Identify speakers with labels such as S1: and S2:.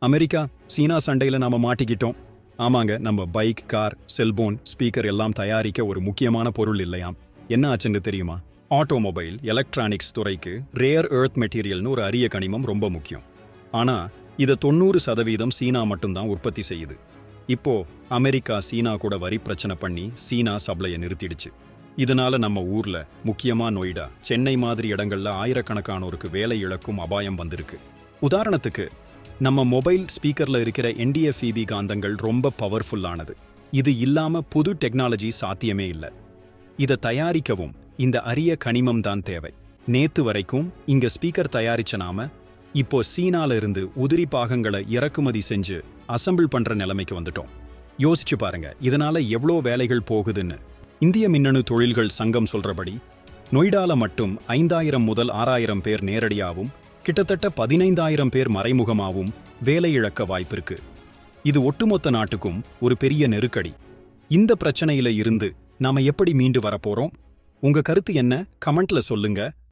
S1: America சீனா சண்டையில் நாம் மாட்டிக்கிட்டோம். ஆமாங்க நம்ம பைக் கார் செல்போன் ஸ்பீக்கர் எல்லாம் தயாரிக்க ஒரு முக்கியமான பொருள் இல்லையாம். என்ன ஆச்சுன்னு தெரியுமா? ஆட்டோமொபைல் எலக்ட்ரானிக்ஸ் துறைக்கு ரேர் எர்த் மெட்டீரியல்னு ஒரு அரிய கனிமம் ரொம்ப முக்கியம். ஆனால் இதை தொண்ணூறு சதவீதம் சீனா மட்டும்தான் உற்பத்தி செய்யுது. இப்போ அமெரிக்கா சீனா கூட வரி பிரச்சனை பண்ணி சீனா சப்ளையை நிறுத்திடுச்சு. இதனால நம்ம ஊர்ல முக்கியமா நொய்டா சென்னை மாதிரி இடங்கள்ல ஆயிரக்கணக்கானோருக்கு வேலை இழக்கும் அபாயம் வந்திருக்கு. உதாரணத்துக்கு நம்ம மொபைல் ஸ்பீக்கர்ல இருக்கிற என்டிஎஃப்இபி காந்தங்கள் ரொம்ப பவர்ஃபுல்லானது இது இல்லாம புது டெக்னாலஜி சாத்தியமே இல்லை. இதை தயாரிக்கவும் இந்த அரிய கனிமம் தான் தேவை. நேத்து வரைக்கும் இங்க ஸ்பீக்கர் தயாரிச்ச நாம இப்போ சீனால இருந்து உதிரி பாகங்களை இறக்குமதி செஞ்சு அசெம்பிள் பண்ற நிலைமைக்கு வந்துட்டோம். யோசிச்சு பாருங்க இதனால எவ்வளோ வேலைகள் போகுதுன்னு. இந்திய மின்னணு தொழில்கள் சங்கம் சொல்றபடி நொய்டால மட்டும் ஐந்தாயிரம் முதல் ஆறாயிரம் பேர் நேரடியாகவும் கிட்டத்தட்ட பதினைந்தாயிரம் பேர் மறைமுகமாகவும் வேலை இழக்க வாய்ப்பிருக்கு. இது ஒட்டுமொத்த நாட்டுக்கும் ஒரு பெரிய நெருக்கடி. இந்த பிரச்சனையில இருந்து நாம எப்படி மீண்டு வரப்போறோம் உங்க கருத்து என்ன? கமெண்ட்ல சொல்லுங்க.